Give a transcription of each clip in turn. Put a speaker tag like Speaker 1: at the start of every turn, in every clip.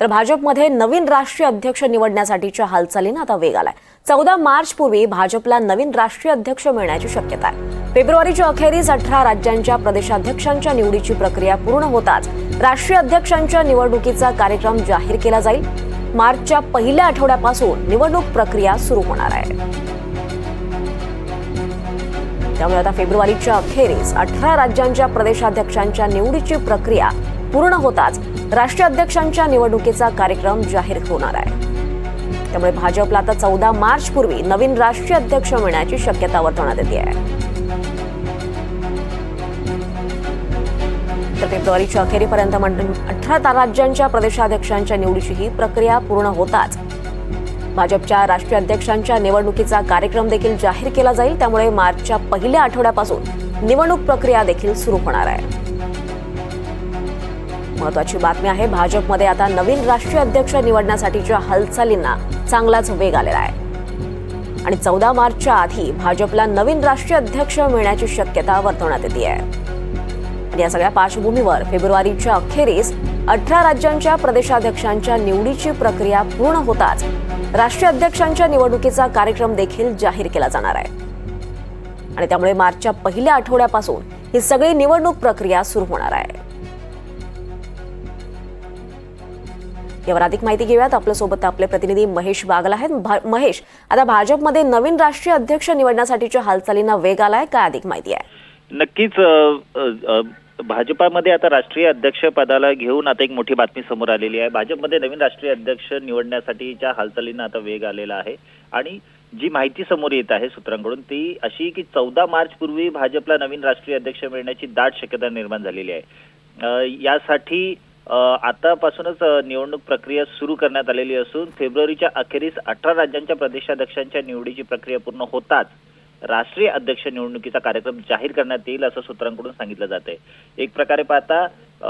Speaker 1: तर भाजपमध्ये नवीन राष्ट्रीय अध्यक्ष निवडण्यासाठीच्या हालचालींना आता वेग आलाय. चौदा मार्च पूर्वी भाजपला नवीन राष्ट्रीय अध्यक्ष मिळण्याची शक्यता आहे. फेब्रुवारीच्या अखेरीस अठरा राज्यांच्या प्रदेशाध्यक्षांच्या निवडीची प्रक्रिया पूर्ण होताच राष्ट्रीय अध्यक्षांच्या निवडणुकीचा कार्यक्रम जाहीर केला जाईल. मार्चच्या पहिल्या आठवड्यापासून निवडणूक प्रक्रिया सुरू होणार आहे. त्यामुळे आता फेब्रुवारीच्या अखेरीस अठरा राज्यांच्या प्रदेशाध्यक्षांच्या निवडीची प्रक्रिया पूर्ण होताच राष्ट्रीय अध्यक्षांच्या निवडणुकीचा कार्यक्रम जाहीर होणार आहे. त्यामुळे भाजपला आता चौदा मार्च पूर्वी नवीन राष्ट्रीय अध्यक्ष मिळण्याची शक्यता वर्तवण्यात येते आहे. तर फेब्रुवारीच्या अखेरीपर्यंत अठरा राज्यांच्या प्रदेशाध्यक्षांच्या निवडीची ही प्रक्रिया पूर्ण होताच. भाजपच्या राष्ट्रीय अध्यक्षांच्या निवडणुकीचा कार्यक्रम देखील जाहीर केला जाईल त्यामुळे मार्चच्या पहिल्या आठवड्यापासून निवडणूक प्रक्रिया देखील सुरू होणार आहे. महत्वाची बातमी आहे. भाजपमध्ये आता नवीन राष्ट्रीय अध्यक्ष निवडण्यासाठीच्या हालचालींना चांगलाच वेग आलेला आहे. आणि चौदा मार्चच्या आधी भाजपला नवीन राष्ट्रीय अध्यक्ष मिळण्याची शक्यता वर्तवण्यात येते आहे. या सगळ्या पार्श्वभूमीवर फेब्रुवारीच्या अखेरीस अठरा राज्यांच्या प्रदेशाध्यक्षांच्या निवडीची प्रक्रिया पूर्ण होताच राष्ट्रीय अध्यक्षांच्या निवडणुकीचा कार्यक्रम देखील जाहीर केला जाणार आहे. आणि त्यामुळे मार्चच्या पहिल्या आठवड्यापासून ही सगळी निवडणूक प्रक्रिया सुरू होणार आहे. यावर अधिक माहिती घेऊयात. आपल्यासोबत आपले प्रतिनिधी महेश बागल आहेत. भा- महेश आता भाजपमध्ये नवीन राष्ट्रीय अध्यक्ष निवडण्यासाठीच्या हालचालींना वेग आलाय काय अधिक माहिती आहे?
Speaker 2: नक्कीच भाजपामध्ये आता राष्ट्रीय अध्यक्ष पदाला घेऊन आता एक मोठी बातमी समोर आलेली आहे. भाजपमध्ये नवीन राष्ट्रीय अध्यक्ष निवडण्यासाठीच्या हालचालींना आता वेग आलेला आहे. आणि जी माहिती समोर येत आहे सूत्रांकडून ती अशी की चौदा मार्च पूर्वी भाजपला नवीन राष्ट्रीय अध्यक्ष मिळण्याची दाट शक्यता निर्माण झालेली आहे. यासाठी आतापासूनच निवडणूक प्रक्रिया सुरू करण्यात आलेली असून फेब्रुवारीच्या अखेरीस अठरा राज्यांच्या प्रदेशाध्यक्षांच्या निवडीची प्रक्रिया पूर्ण होताच राष्ट्रीय अध्यक्ष निवडणुकीचा कार्यक्रम जाहीर करण्यात येईल असं सूत्रांकडून सांगितलं जात आहे एक प्रकारे पाहता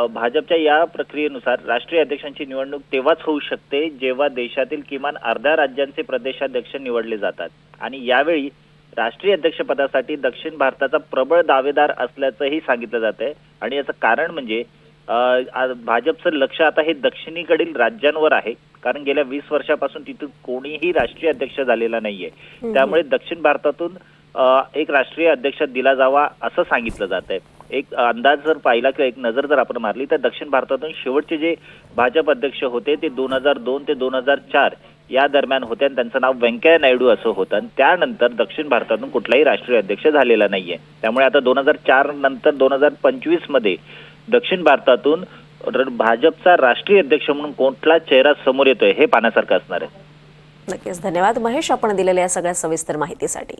Speaker 2: भाजपच्या या प्रक्रियेनुसार राष्ट्रीय अध्यक्षांची निवडणूक तेव्हाच होऊ शकते जेव्हा देशातील किमान अर्ध्या राज्यांचे प्रदेशाध्यक्ष निवडले जातात. आणि यावेळी राष्ट्रीय अध्यक्षपदासाठी दक्षिण भारताचा प्रबळ दावेदार असल्याचंही सांगितलं जात आहे आणि याचं कारण म्हणजे भाजपचं लक्ष आता हे दक्षिणेकडील राज्यांवर आहे. कारण गेल्या वीस वर्षापासून तिथून कोणीही राष्ट्रीय अध्यक्ष झालेला नाहीये. त्यामुळे दक्षिण भारतातून एक राष्ट्रीय अध्यक्ष दिला जावा असं सांगितलं जात आहे एक अंदाज जर पाहिला किंवा एक नजर जर आपण मारली तर दक्षिण भारतातून शेवटचे जे भाजप अध्यक्ष होते ते दोन हजार दोन ते दोन हजार चार या दरम्यान होते आणि त्यांचं नाव व्यंकय्या नायडू असं होतं. आणि त्यानंतर दक्षिण भारतातून कुठलाही राष्ट्रीय अध्यक्ष झालेला नाहीये. त्यामुळे आता दोन हजार चार नंतर दोन हजार पंचवीसमध्ये दक्षिण भारतातून भाजपचा राष्ट्रीय अध्यक्ष म्हणून कोणता चेहरा समोर येतोय हे पाहण्यासारखं असणार आहे.
Speaker 1: नक्कीच धन्यवाद. महेश आपण दिलेल्या या सगळ्या सविस्तर माहितीसाठी.